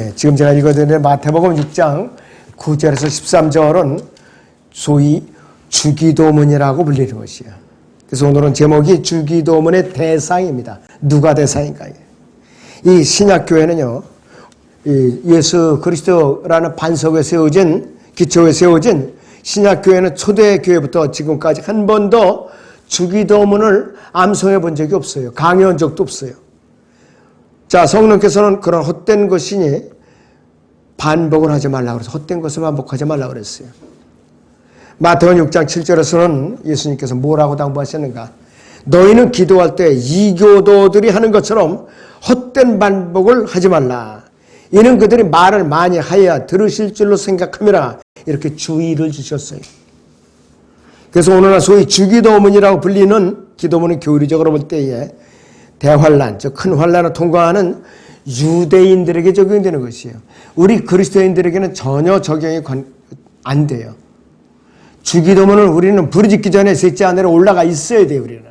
예, 지금 제가 읽어드린 마태복음 6장 9절에서 13절은 소위 주기도문이라고 불리는 것이에요. 그래서 오늘은 제목이 주기도문의 대상입니다. 누가 대상인가요? 이 신약교회는요, 이 예수 그리스도라는 반석에 세워진, 기초에 세워진 신약교회는 초대교회부터 지금까지 한 번도 주기도문을 암송해 본 적이 없어요. 강요한 적도 없어요. 자, 성령께서는 그런 헛된 것이니 반복을 하지 말라 그래서 헛된 것을 반복하지 말라 그랬어요. 마태복음 6장 7절에서는 예수님께서 뭐라고 당부하셨는가? 너희는 기도할 때 이교도들이 하는 것처럼 헛된 반복을 하지 말라. 이는 그들이 말을 많이 하여야 들으실 줄로 생각함이라 이렇게 주의를 주셨어요. 그래서 오늘날 소위 주기도문이라고 불리는 기도문은 교리적으로 볼 때에 대환란, 즉 큰 환란을 통과하는 유대인들에게 적용되는 것이에요. 우리 그리스도인들에게는 전혀 적용이 안 돼요. 주기도문은 우리는 부르짖기 전에 셋째 하늘에 올라가 있어야 돼요, 우리는.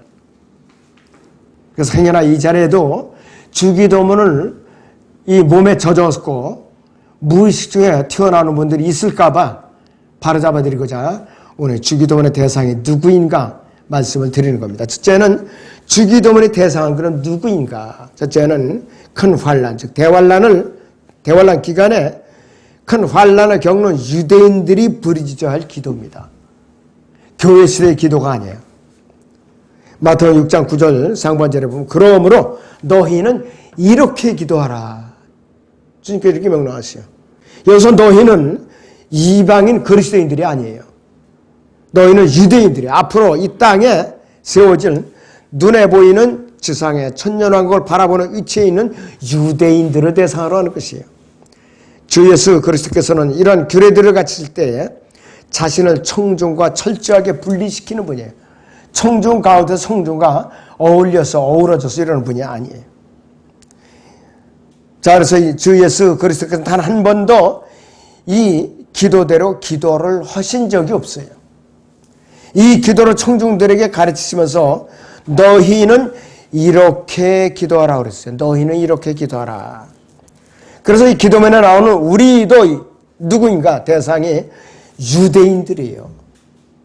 그래서 행여나 이 자리에도 주기도문을 이 몸에 젖었고 무의식 중에 튀어나오는 분들이 있을까봐 바로잡아 드리고자 오늘 주기도문의 대상이 누구인가 말씀을 드리는 겁니다. 첫째는 주기도문의 대상은 그럼 누구인가? 첫째는 큰 환란, 즉 대환란을 대환란 기간에 큰 환란을 겪는 유대인들이 부르짖어야 할 기도입니다. 교회 시대의 기도가 아니에요. 마태복음 6장 9절 상반절에 보면 그러므로 너희는 이렇게 기도하라. 주님께 이렇게 명령하세요. 여기서 너희는 이방인 그리스도인들이 아니에요. 너희는 유대인들이 앞으로 이 땅에 세워질 눈에 보이는 지상의 천년왕국을 바라보는 위치에 있는 유대인들을 대상으로 하는 것이에요. 주 예수 그리스도께서는 이런 규례들을 갖출 때에 자신을 청중과 철저하게 분리시키는 분이에요. 청중 가운데 성중과 어울려서 어우러져서 이러는 분이 아니에요. 자, 그래서 주 예수 그리스도께서 단한 번도 이 기도대로 기도를 하신 적이 없어요. 이 기도를 청중들에게 가르치시면서 너희는 이렇게 기도하라 그랬어요. 너희는 이렇게 기도하라. 그래서 이 기도문에 나오는 우리도 누구인가 대상이 유대인들이에요.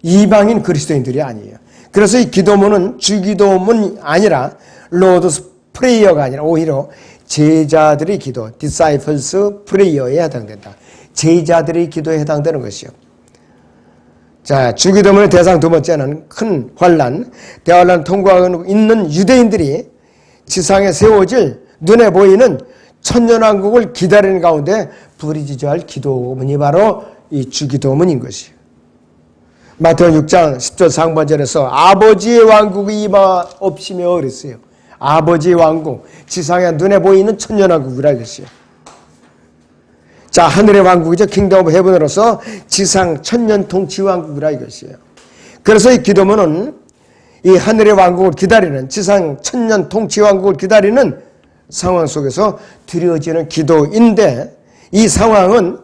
이방인 그리스도인들이 아니에요. 그래서 이 기도문은 주기도문이 아니라 로드스 프레이어가 아니라 오히려 제자들의 기도, disciples prayer에 해당된다. 제자들의 기도에 해당되는 것이요. 자, 주기도문의 대상 두 번째는 큰 환란, 대환란 통과하고 있는 유대인들이 지상에 세워질 눈에 보이는 천년왕국을 기다리는 가운데 부르짖어야 할 기도문이 바로 이 주기도문인 것이에요. 마태복음 6장 10절 상반절에서 아버지의 왕국이 임하 없이며 그랬어요. 아버지의 왕국, 지상에 눈에 보이는 천년왕국이라 이것이에요. 자, 하늘의 왕국이죠. 킹덤 헤븐으로서 지상 천년 통치 왕국이라 이것이에요. 그래서 이 기도문은 이 하늘의 왕국을 기다리는 지상 천년 통치 왕국을 기다리는 상황 속에서 드려지는 기도인데 이 상황은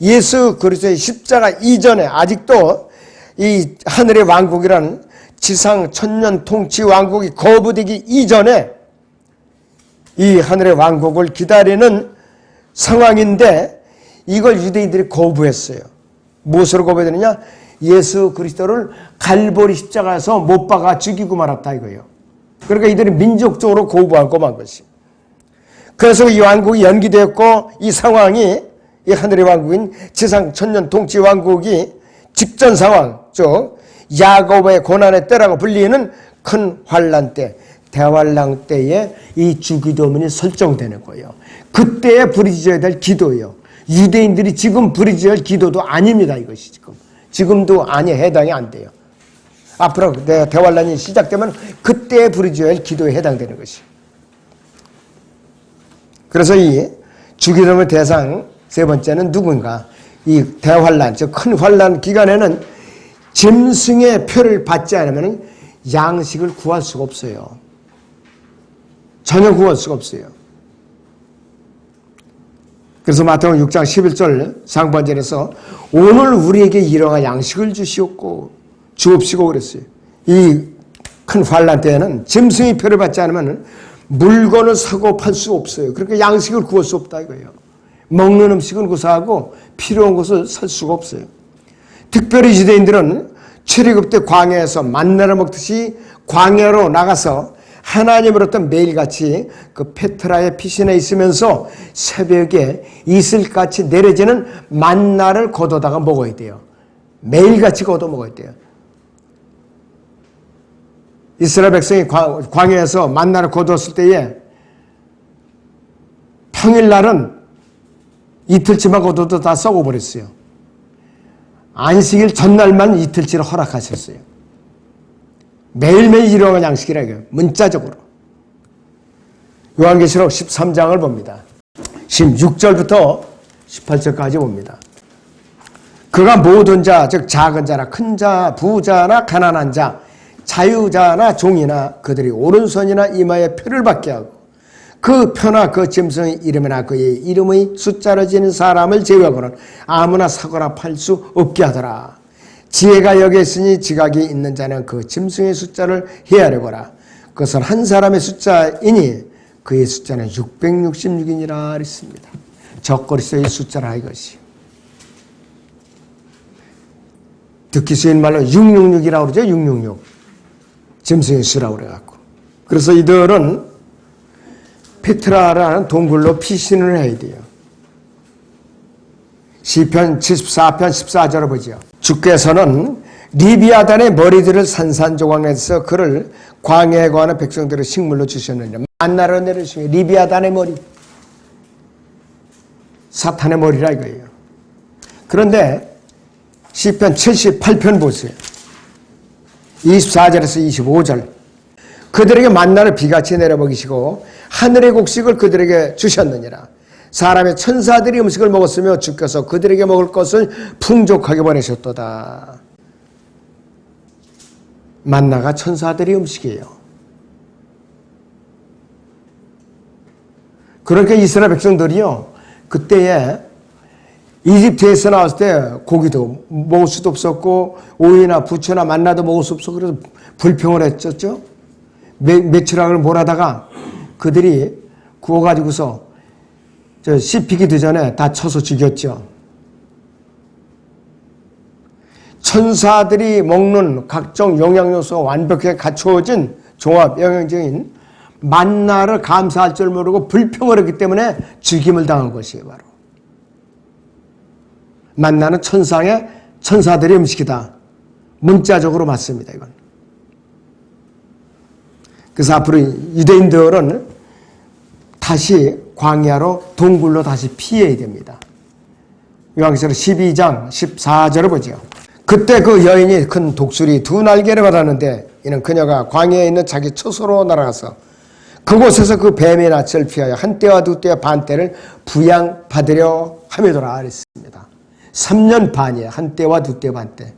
예수 그리스도의 십자가 이전에 아직도 이 하늘의 왕국이라는 지상 천년 통치 왕국이 거부되기 이전에 이 하늘의 왕국을 기다리는 상황인데 이걸 유대인들이 거부했어요. 무엇으로 거부했느냐? 예수 그리스도를 갈보리 십자가에서 못 박아 죽이고 말았다 이거예요. 그러니까 이들이 민족적으로 거부하고 만 것이. 그래서 이 왕국이 연기되었고 이 상황이 이 하늘의 왕국인 지상 천년 통치 왕국이 직전 상황, 즉 야곱의 고난의 때라고 불리는 큰 환란 때, 대환란 때에 이 주기도문이 설정되는 거예요. 그때에 부르짖어야 될 기도예요. 유대인들이 지금 부르짖어야 할 기도도 아닙니다. 이것이 지금. 지금도 아니 해당이 안 돼요. 앞으로 대환란이 시작되면 그때 부르짖어야 할 기도에 해당되는 것이. 그래서 이 주기도문의 대상 세 번째는 누군가? 이 대환란, 즉 큰 환란 기간에는 짐승의 표를 받지 않으면 양식을 구할 수가 없어요. 전혀 구할 수가 없어요. 그래서 마태복음 6장 11절 상반절에서 오늘 우리에게 이러한 양식을 주시옵고 주옵시고 그랬어요. 이 큰 환란 때에는 짐승의 표를 받지 않으면 물건을 사고 팔 수 없어요. 그러니까 양식을 구할 수 없다 이거예요. 먹는 음식은 구사하고 필요한 곳을 살 수가 없어요. 특별히 유대인들은 출애굽 때 광야에서 만나를 먹듯이 광야로 나가서 하나님으로부터 매일같이 그 페트라의 피신에 있으면서 새벽에 이슬같이 내려지는 만나를 걷어다가 먹어야 돼요. 매일같이 걷어 먹어야 돼요. 이스라엘 백성이 광- 광야에서 만나를 거두었을 때에 평일날은 이틀치만 거둬도 다 썩어버렸어요. 안식일 전날만 이틀치를 허락하셨어요. 매일매일 일어나는 양식이라 이거예요. 문자적으로. 요한계시록 13장을 봅니다. 16절부터 18절까지 봅니다. 그가 모든 자, 즉 작은 자나 큰 자, 부자나 가난한 자, 자유자나 종이나 그들이 오른손이나 이마에 표를 받게 하고 그 표나 그 짐승의 이름이나 그의 이름의 숫자를 지닌 사람을 제외하고는 아무나 사거나 팔 수 없게 하더라. 지혜가 여기 있으니 지각이 있는 자는 그 짐승의 숫자를 헤아려거라. 그것은 한 사람의 숫자이니 그의 숫자는 666이니라 그랬습니다. 적그리스도의 숫자라 이것이. 듣기 쉬운 말로 666이라고 그러죠. 666. 짐승의 수라고 그래갖고. 그래서 이들은 페트라라는 동굴로 피신을 해야 돼요. 시편 74편 14절을 보죠. 주께서는 리비아단의 머리들을 산산조각내서 그를 광야에 거하는 백성들을 식물로 주셨느니라. 만나러 내려주신 리비아단의 머리. 사탄의 머리라 이거예요. 그런데 시편 78편 보세요. 24절에서 25절. 그들에게 만나를 비같이 내려 먹이시고 하늘의 곡식을 그들에게 주셨느니라. 사람의 천사들이 음식을 먹었으며 주께서 그들에게 먹을 것을 풍족하게 보내셨도다. 만나가 천사들이 음식이에요. 그러니까 이스라엘 백성들이요. 그때에 이집트에서 나왔을 때 고기도 먹을 수도 없었고 오이나 부추나 만나도 먹을 수 없어 그래서 불평을 했었죠. 매, 며칠학을 몰아다가 그들이 구워가지고서 저 씹히기도 전에 다 쳐서 죽였죠. 천사들이 먹는 각종 영양요소가 완벽하게 갖추어진 종합 영양적인 만나를 감사할 줄 모르고 불평을 했기 때문에 죽임을 당한 것이에요, 바로. 만나는 천상의 천사들의 음식이다. 문자적으로 맞습니다, 이건. 그래서 앞으로 유대인들은 다시 광야로 동굴로 다시 피해야 됩니다. 요한계시록 12장 14절을 보죠. 그때 그 여인이 큰 독수리 두 날개를 받았는데 이는 그녀가 광야에 있는 자기 처소로 날아가서 그곳에서 그 뱀의 낯을 피하여 한 때와 두때 반때를 부양받으려 함이더라 그랬습니다. 3년 반이에요. 한 때와 두 때 반 때.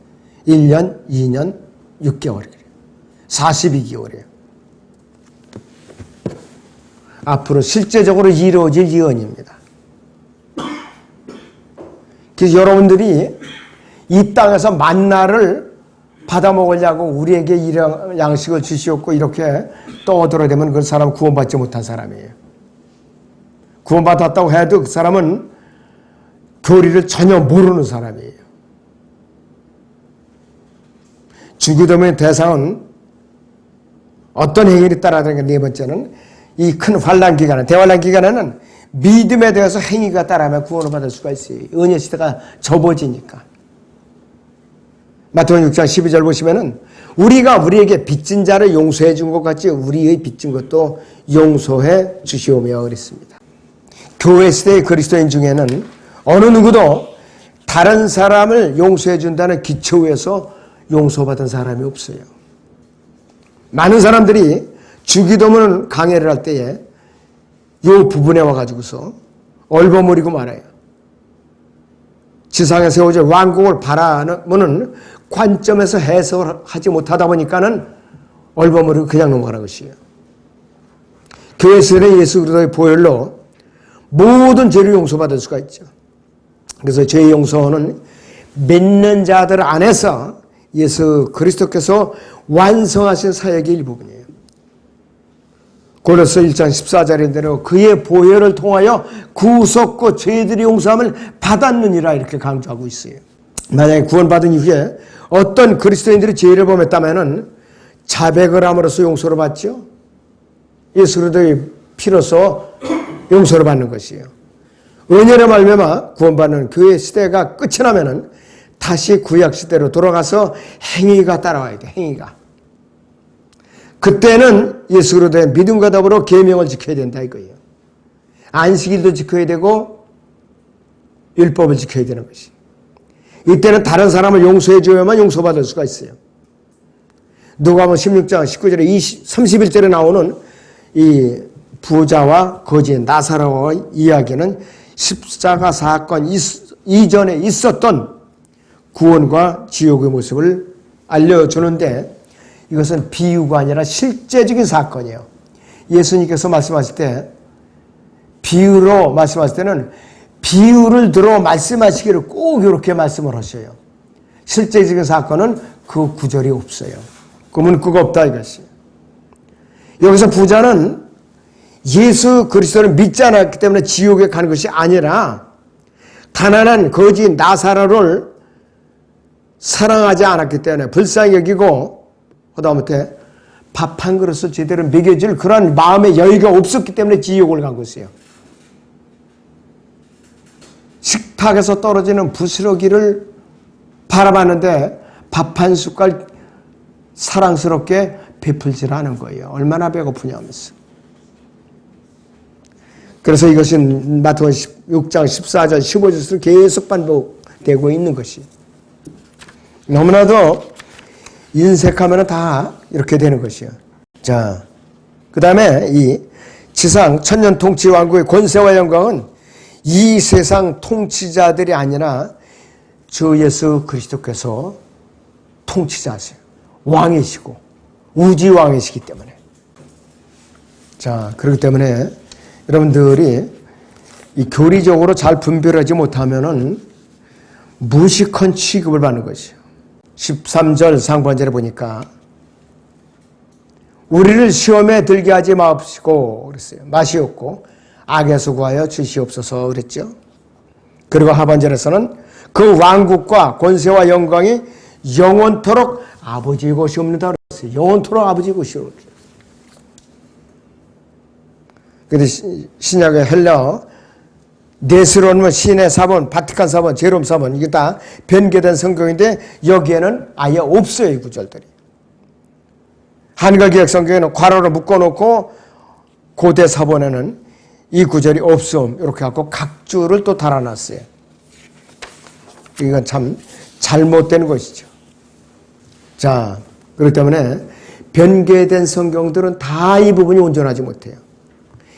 1년, 2년, 6개월이에요. 42개월이에요. 앞으로 실제적으로 이루어질 예언입니다. 그래서 여러분들이 이 땅에서 만나를 받아 먹으려고 우리에게 이런 양식을 주시옵고 이렇게 떠들어대면 그 사람은 구원받지 못한 사람이에요. 구원받았다고 해도 그 사람은 교리를 전혀 모르는 사람이에요. 주기도문의 대상은 어떤 행위를 따라야 되는가 네 번째는 이 큰 환란 기간에 대환란 기간에는 믿음에 대해서 행위가 따라하면 구원을 받을 수가 있어요. 은혜 시대가 접어지니까. 마태복음 6장 12절 보시면은 우리가 우리에게 빚진 자를 용서해 준 것 같이 우리의 빚진 것도 용서해 주시오며 그랬습니다. 교회 시대의 그리스도인 중에는 어느 누구도 다른 사람을 용서해 준다는 기초 위에서 용서받은 사람이 없어요. 많은 사람들이 주기도문 강해를 할 때에 요 부분에 와가지고서 얼버무리고 말아요. 지상에 세워질 왕국을 바라는 관점에서 해석을 하지 못하다 보니까는 얼버무리고 그냥 넘어가는 것이에요. 교회 시대 예수 그리스도의 보혈로 모든 죄를 용서받을 수가 있죠. 그래서 죄 용서는 믿는 자들 안에서 예수 그리스도께서 완성하신 사역의 일부분이에요. 골로새 1장 14절인대로 그의 보혈을 통하여 구속고 죄들이 용서함을 받았느니라 이렇게 강조하고 있어요. 만약에 구원받은 이후에 어떤 그리스도인들이 죄를 범했다면은 자백을 함으로써 용서를 받죠. 예수 그리스도의 피로서 용서를 받는 것이에요. 은혜로 말미암아 구원받는 교회 시대가 끝이 나면은 다시 구약 시대로 돌아가서 행위가 따라와야 돼. 행위가. 그때는 예수 그리스도의 믿음과 더불어 계명을 지켜야 된다 이거예요. 안식일도 지켜야 되고 율법을 지켜야 되는 것이. 이때는 다른 사람을 용서해 줘야만 용서받을 수가 있어요. 누가복음 16장 19절에 20, 31절에 나오는 이 부자와 거지 나사로의 이야기는 십자가 사건 이전에 있었던 구원과 지옥의 모습을 알려주는데 이것은 비유가 아니라 실제적인 사건이에요. 예수님께서 말씀하실 때 비유로 말씀하실 때는 비유를 들어 말씀하시기를 꼭 이렇게 말씀을 하셔요. 실제적인 사건은 그 구절이 없어요. 그 문구가 없다 이것이. 여기서 부자는 예수 그리스도를 믿지 않았기 때문에 지옥에 가는 것이 아니라 가난한 거지 나사로를 사랑하지 않았기 때문에 불쌍히 여기고 하다못해 밥한 그릇을 제대로 먹여줄 그런 마음의 여유가 없었기 때문에 지옥을 간 것이에요. 식탁에서 떨어지는 부스러기를 바라봤는데 밥 한 숟갈 사랑스럽게 베풀질 않은 거예요. 얼마나 배고프냐면서. 그래서 이것은 마태복음 6장 14절 15절에서 계속 반복되고 있는 것이 너무나도 인색하면 다 이렇게 되는 것이요. 자, 그 다음에 이 지상 천년 통치 왕국의 권세와 영광은 이 세상 통치자들이 아니라 주 예수 그리스도께서 통치자세요. 왕이시고 우지 왕이시기 때문에. 자, 그렇기 때문에 여러분들이 이 교리적으로 잘 분별하지 못하면은 무식한 취급을 받는 것이요. 13절 상반절에 보니까 우리를 시험에 들게 하지 마옵시고 그랬어요. 마시옵고 악에서 구하여 주시옵소서 그랬죠. 그리고 하반절에서는 그 왕국과 권세와 영광이 영원토록 아버지 것이 없는다 그랬어요. 영원토록 아버지 것이 없다. 근데 신약의 헬라 네스로는 신의 사본, 바티칸 사본, 제롬 사본 이게 다 변개된 성경인데 여기에는 아예 없어요 이 구절들이. 한글 기획 성경에는 괄호로 묶어놓고 고대 사본에는 이 구절이 없음 이렇게 갖고 각 줄을 또 달아놨어요. 이건 참 잘못된 것이죠. 자, 그렇기 때문에 변개된 성경들은 다 이 부분이 온전하지 못해요.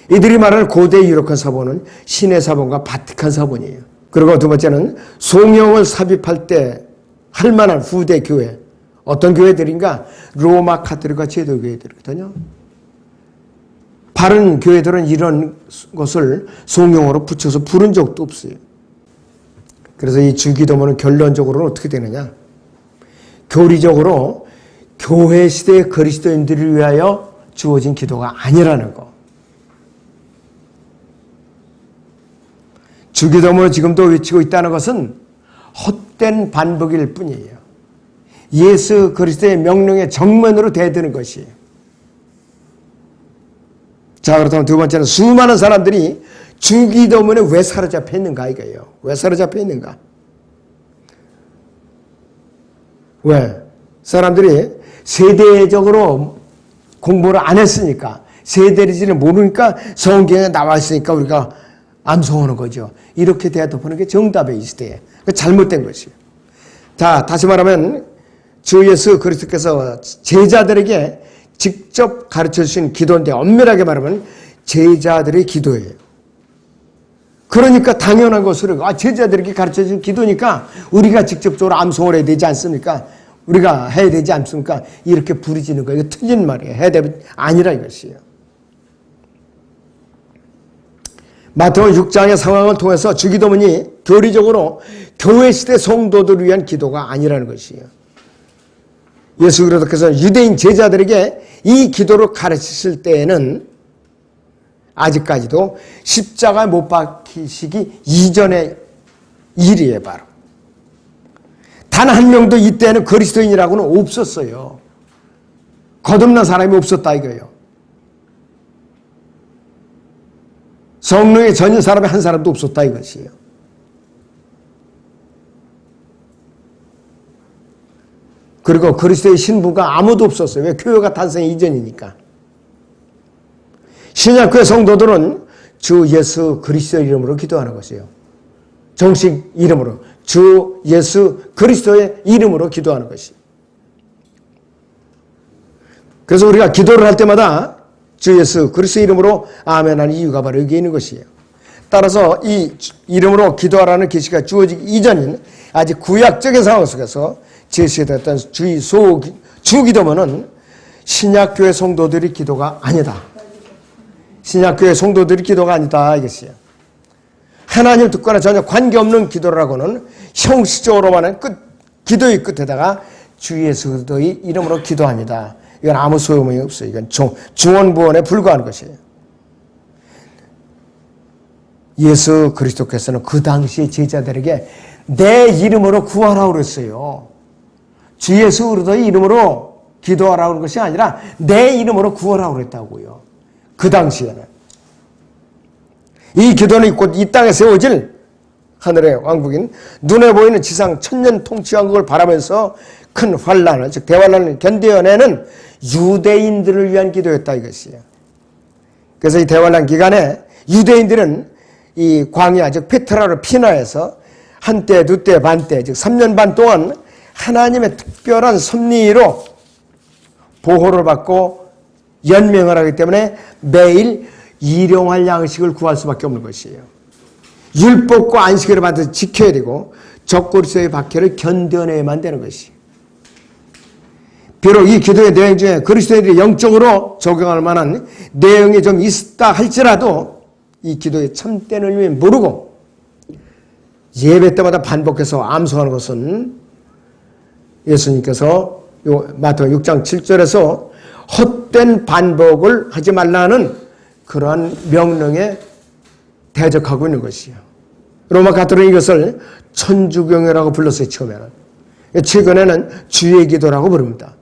이들이 말하는 고대 유력한 사본은 신의 사본과 바티칸 사본이에요. 그리고 두 번째는 송영을 삽입할 때 할 만한 후대 교회. 어떤 교회들인가? 로마 카톨릭과 제도 교회들이거든요. 바른 교회들은 이런 것을 송영으로 붙여서 부른 적도 없어요. 그래서 이 주기도문은 결론적으로는 어떻게 되느냐? 교리적으로 교회 시대의 그리스도인들을 위하여 주어진 기도가 아니라는 거. 주기도문을 지금도 외치고 있다는 것은 헛된 반복일 뿐이에요. 예수 그리스도의 명령에 정면으로 대드는 것이에요. 자, 그렇다면 두 번째는 수많은 사람들이 주기도문에 왜 사로잡혀 있는가 이거예요. 왜 사로잡혀 있는가? 왜? 사람들이 세대적으로 공부를 안 했으니까 세대리지를 모르니까 성경에 나와 있으니까 우리가 암송하는 거죠. 이렇게 대답하는 게 정답의 이 시대에. 잘못된 것이에요. 자, 다시 말하면 주 예수 그리스도께서 제자들에게 직접 가르쳐 주신 기도인데 엄밀하게 말하면 제자들의 기도예요. 그러니까 당연한 것으로 아, 제자들에게 가르쳐 준 기도니까 우리가 직접적으로 암송을 해야 되지 않습니까? 우리가 해야 되지 않습니까? 이렇게 부르지는 거 이거 틀린 말이에요. 해야 되면 아니라 이것이에요. 마태복음 6장의 상황을 통해서 주기도문이 교리적으로 교회 시대 성도들을 위한 기도가 아니라는 것이에요. 예수 그리스도께서 유대인 제자들에게 이 기도를 가르치실 때에는 아직까지도 십자가에 못 박히시기 이전의 일이에요, 바로. 단 한 명도 이때는 그리스도인이라고는 없었어요. 거듭난 사람이 없었다 이거예요. 성령에 전혀 사람이 한 사람도 없었다 이것이에요. 그리고 그리스도의 신부가 아무도 없었어요. 왜? 교회가 탄생 이전이니까. 신약교회 성도들은 주 예수 그리스도의 이름으로 기도하는 것이에요. 정식 이름으로 주 예수 그리스도의 이름으로 기도하는 것이. 그래서 우리가 기도를 할 때마다 주 예수 그리스도 이름으로 아멘 하는 이유가 바로 여기 있는 것이에요. 따라서 이 이름으로 기도하라는 계시가 주어지기 이전인 아직 구약적인 상황 속에서 제시됐던 주의 소 주기도문은 신약교회 성도들의 기도가 아니다. 신약교회 성도들의 기도가 아니다 이것이에요. 하나님 듣거나 전혀 관계없는 기도라고는 형식적으로만은 끝 기도의 끝에다가 주 예수의 이름으로 기도합니다. 이건 아무 소용이 없어요. 이건 중, 중원부원에 불과한 것이에요. 예수 그리스도께서는 그 당시 제자들에게 내 이름으로 구하라고 그랬어요. 주 예수 그리스도의 이름으로 기도하라고 하는 것이 아니라 내 이름으로 구하라고 그랬다고요. 그 당시에는. 이 기도는 곧 이 땅에 세워질 하늘의 왕국인 눈에 보이는 지상 천년 통치 왕국을 바라면서 큰 환란을 즉 대환란을 견뎌내는 유대인들을 위한 기도였다 이것이에요. 그래서 이 대환란 기간에 유대인들은 이 광야 즉 페트라를 피나해서 한때 두때 반때 즉 3년 반 동안 하나님의 특별한 섭리로 보호를 받고 연명을 하기 때문에 매일 일용할 양식을 구할 수밖에 없는 것이에요. 율법과 안식일을 반드시 지켜야 되고 적그리스도의 박해를 견뎌내야만 되는 것이. 비록 이 기도의 내용 중에 그리스도인들이 영적으로 적용할 만한 내용이 좀 있다 할지라도 이 기도의 참된 의미 모르고 예배 때마다 반복해서 암송하는 것은 예수님께서 요 마태오 6장 7절에서 헛된 반복을 하지 말라는 그러한 명령에 대적하고 있는 것이요. 로마 가톨릭 이것을 천주경이라고 불렀어요, 처음에는. 최근에는 주의 기도라고 부릅니다.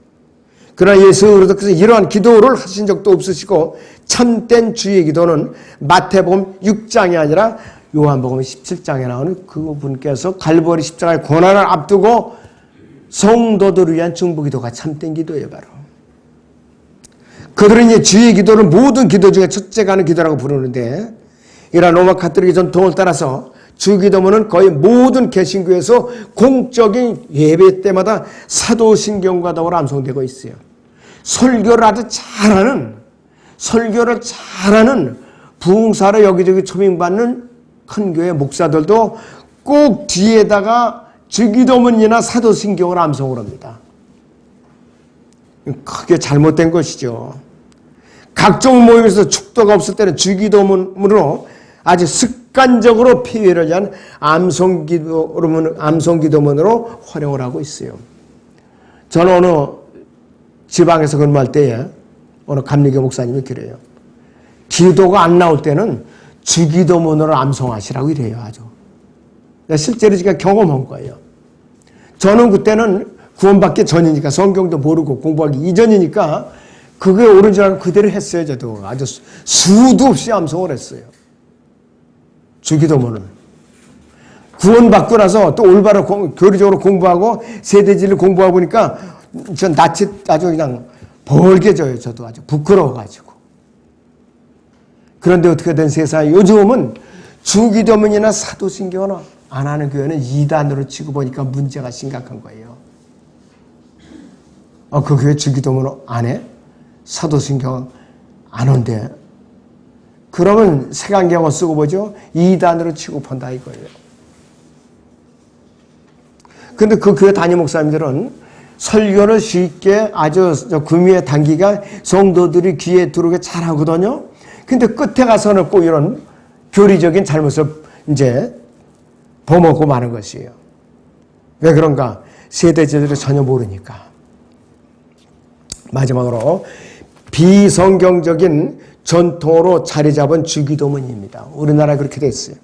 그러나 예수 그리스도께서 이러한 기도를 하신 적도 없으시고 참된 주의 기도는 마태복음 6장이 아니라 요한복음 17장에 나오는 그분께서 갈보리 십자가의 고난을 앞두고 성도들을 위한 중보기도가 참된 기도예요, 바로. 그들은 이제 주의 기도를 모든 기도 중에 첫째가 하는 기도라고 부르는데, 이러한 로마 카톨릭의 전통을 따라서 주기도문은 거의 모든 개신교에서 공적인 예배 때마다 사도신경과 더불어 암송되고 있어요. 설교를 아주 잘하는, 설교를 잘하는 부흥사로 여기저기 초빙받는 큰 교회 목사들도 꼭 뒤에다가 주기도문이나 사도신경을 암송을 합니다. 크게 잘못된 것이죠. 각종 모임에서 축도가 없을 때는 주기도문으로 아주 습관적으로 피해를 위한 암송기도문, 암송기도문으로 활용을 하고 있어요. 저는 어느 지방에서 근무할 때에 어느 감리교 목사님이 그래요. 기도가 안 나올 때는 주기도문으로 암송하시라고 이래요, 아주. 실제로 제가 경험한 거예요. 저는 그때는 구원받기 전이니까 성경도 모르고 공부하기 이전이니까 그게 옳은 줄 알고 그대로 했어요, 저도. 아주 수도 없이 암송을 했어요. 주기도문은. 구원받고 나서 또 올바로 공, 교리적으로 공부하고 세대지를 공부하고 보니까 전 낯이 아주 그냥 벌게 져요, 저도 아주 부끄러워가지고. 그런데 어떻게 된 세상에 요즘은 주기도문이나 사도신경은 안 하는 교회는 이단으로 치고 보니까 문제가 심각한 거예요. 어, 그 교회 주기도문 안 해? 사도신경 안 온대. 그러면 색안경을 쓰고 보죠. 이단으로 취급한다 이거예요. 근데 그 교회 담임 목사님들은 설교를 쉽게 아주 금위에 단기가 성도들이 귀에 들어오게 잘 하거든요. 근데 끝에 가서는 꼭 이런 교리적인 잘못을 이제 범하고 마는 것이에요. 왜 그런가? 세대제들이 전혀 모르니까. 마지막으로 비성경적인 전통으로 자리 잡은 주기도문입니다. 우리나라 그렇게 됐어요.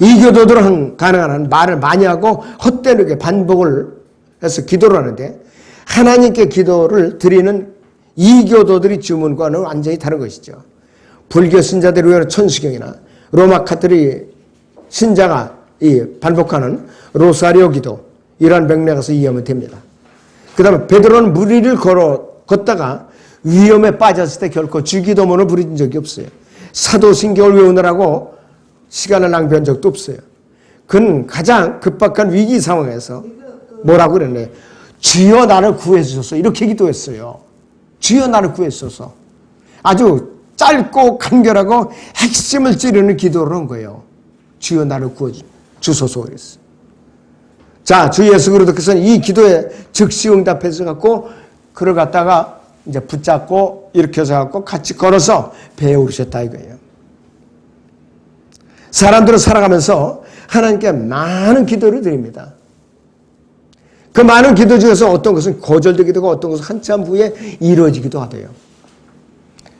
이 교도들은 가능한 한 말을 많이 하고 헛되게 반복을 해서 기도를 하는데 하나님께 기도를 드리는 이 교도들이 주문과는 완전히 다른 것이죠. 불교 신자들 의외로 천수경이나 로마 카톨릭 신자가 이 반복하는 로사리오 기도 이러한 맥락에서 이해하면 됩니다. 그 다음에 베드로는 무리를 걸어 걷다가 위험에 빠졌을 때 결코 주기도문을 부린 적이 없어요. 사도신경을 외우느라고 시간을 낭비한 적도 없어요. 그는 가장 급박한 위기 상황에서 뭐라고 그랬네. 주여 나를 구해 주소서 이렇게 기도했어요. 주여 나를 구해 주소서. 아주 짧고 간결하고 핵심을 찌르는 기도를 한 거예요. 주여 나를 구해 주소서 그랬어. 자, 주 예수 그리스도께서는 이 기도에 즉시 응답해서 갖고 그를 갖다가 이제 붙잡고 해서 갖고 같이 걸어서 배에 오르셨다 이거예요. 사람들은 살아가면서 하나님께 많은 기도를 드립니다. 그 많은 기도 중에서 어떤 것은 거절되기도 하고 어떤 것은 한참 후에 이루어지기도 하대요.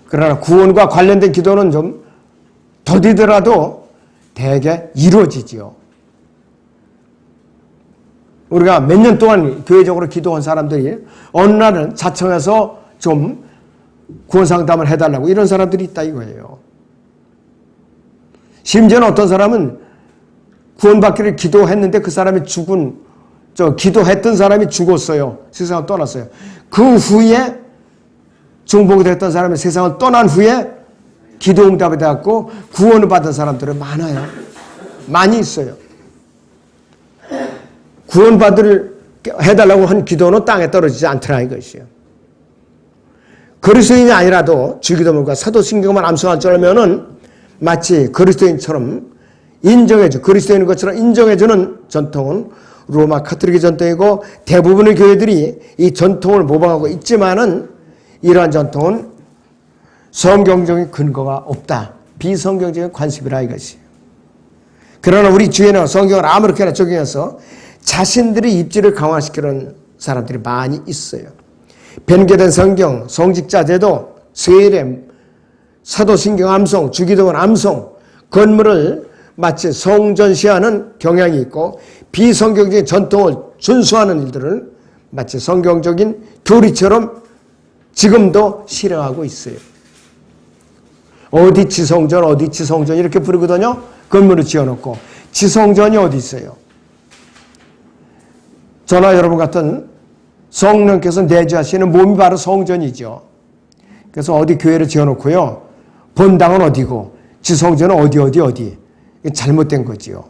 그러나 구원과 관련된 기도는 좀 더디더라도 대개 이루어지지요. 우리가 몇 년 동안 교회적으로 기도한 사람들이 어느 날은 자청해서 좀 구원 상담을 해달라고 이런 사람들이 있다 이거예요. 심지어는 어떤 사람은 구원받기를 기도했는데 그 사람이 죽은 저 기도했던 사람이 죽었어요. 세상을 떠났어요. 그 후에 중복이 됐던 사람이 세상을 떠난 후에 기도 응답이 되었고 구원을 받은 사람들은 많아요. 많이 있어요. 구원받을 해달라고 한 기도는 땅에 떨어지지 않더라 이것이요. 그리스도인이 아니라도 주기도문과 사도신경만 암송할 줄 알면은 마치 그리스도인처럼 인정해주 그리스도인인 것처럼 인정해주는 전통은 로마 카톨릭의 전통이고 대부분의 교회들이 이 전통을 모방하고 있지만은 이러한 전통은 성경적인 근거가 없다. 비성경적인 관습이라 이것이에요. 그러나 우리 주에는 성경을 아무렇게나 적용해서 자신들의 입지를 강화시키는 사람들이 많이 있어요. 변개된 성경, 성직자제도, 세례, 사도신경 암송, 주기도원 암송, 건물을 마치 성전시하는 경향이 있고 비성경적인 전통을 준수하는 일들을 마치 성경적인 교리처럼 지금도 실행하고 있어요. 어디 지성전, 어디 지성전 이렇게 부르거든요. 건물을 지어놓고 지성전이 어디 있어요? 저나 여러분 같은 성령께서 내주하시는 몸이 바로 성전이죠. 그래서 어디 교회를 지어놓고요. 본당은 어디고 지성전은 어디 어디 어디 잘못된 거지요.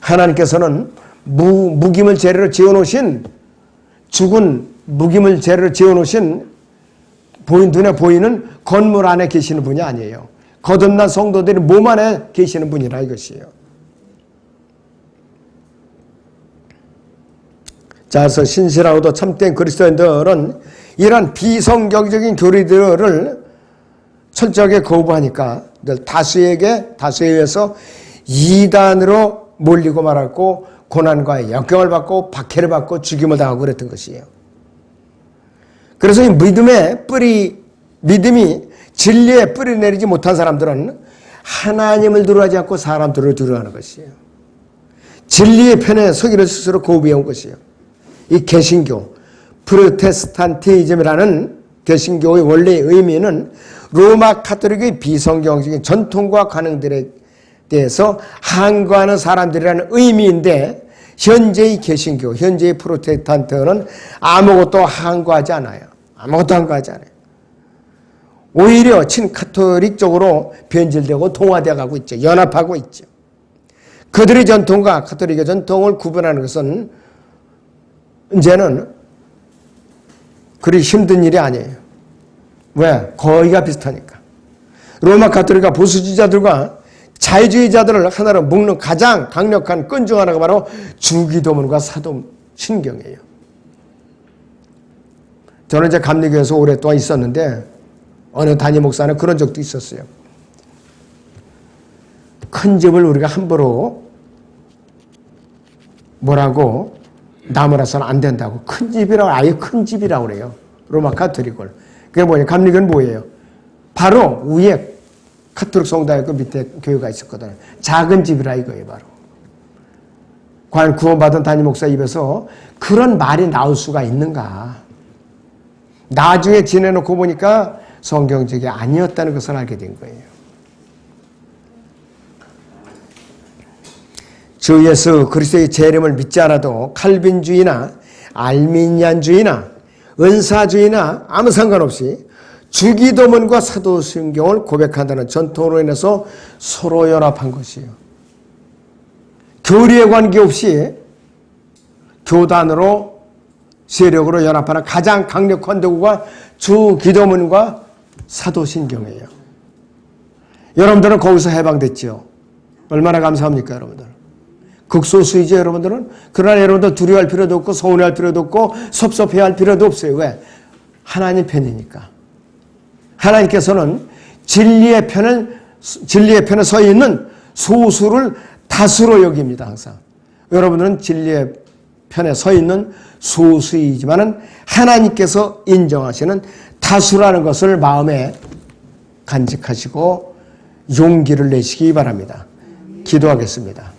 하나님께서는 무, 무김을 재료로 지어놓으신 죽은 무김을 재료로 지어놓으신 보인 눈에 보이는 건물 안에 계시는 분이 아니에요. 거듭난 성도들이 몸 안에 계시는 분이라 이것이에요. 자, 그래서 신실하고도 참된 그리스도인들은 이런 비성경적인 교리들을 철저하게 거부하니까 다수에게 다수에 의해서 이단으로 몰리고 말았고 고난과 역경을 받고 박해를 받고 죽임을 당하고 그랬던 것이에요. 그래서 이 믿음의 뿌리 믿음이 진리의 뿌리 내리지 못한 사람들은 하나님을 두려워하지 않고 사람들을 두려워하는 것이에요. 진리의 편에 서기를 스스로 고비해온 것이에요. 이 개신교, 프로테스탄티즘이라는 개신교의 원래의 의미는 로마 카톨릭의 비성경적인 전통과 관행들에 대해서 항거하는 사람들이라는 의미인데 현재의 개신교, 현재의 프로테스탄트는 아무것도 항거하지 않아요. 아무것도 항거하지 않아요. 오히려 친카톨릭 쪽으로 변질되고 동화되어 가고 있죠. 연합하고 있죠. 그들의 전통과 카톨릭의 전통을 구분하는 것은 이제는 그리 힘든 일이 아니에요. 왜? 거의가 비슷하니까. 로마 카톨릭과 보수주의자들과 자유주의자들을 하나로 묶는 가장 강력한 끈 중 하나가 바로 주기도문과 사도 신경이에요. 저는 이제 감리교에서 오랫동안 있었는데 어느 담임 목사는 그런 적도 있었어요. 큰 집을 우리가 함부로 뭐라고 나무라서는 안 된다고 큰 집이라고 아예 큰 집이라고 그래요. 로마 카톨릭을. 그게 뭐냐? 감리교는 뭐예요? 바로 위에 카톨릭 성당에 그 밑에 교회가 있었거든요. 작은 집이라 이거예요, 바로. 과연 구원받은 담임 목사 입에서 그런 말이 나올 수가 있는가? 나중에 지내놓고 보니까 성경적이 아니었다는 것을 알게 된 거예요. 주 예수 그리스도의 재림을 믿지 않아도 칼빈주의나 알미니안주의나 은사주의나 아무 상관없이 주기도문과 사도신경을 고백한다는 전통으로 인해서 서로 연합한 것이에요. 교리에 관계없이 교단으로 세력으로 연합하는 가장 강력한 도구가 주기도문과 사도신경이에요. 여러분들은 거기서 해방됐죠. 얼마나 감사합니까, 여러분들? 극소수이죠, 여러분들은? 그러나 여러분들 두려워할 필요도 없고, 서운해할 필요도 없고, 섭섭해할 필요도 없어요. 왜? 하나님 편이니까. 하나님께서는 진리의 편을, 진리의 편에 서 있는 소수를 다수로 여깁니다, 항상. 여러분들은 진리의 편에 서 있는 소수이지만은 하나님께서 인정하시는 다수라는 것을 마음에 간직하시고 용기를 내시기 바랍니다. 기도하겠습니다.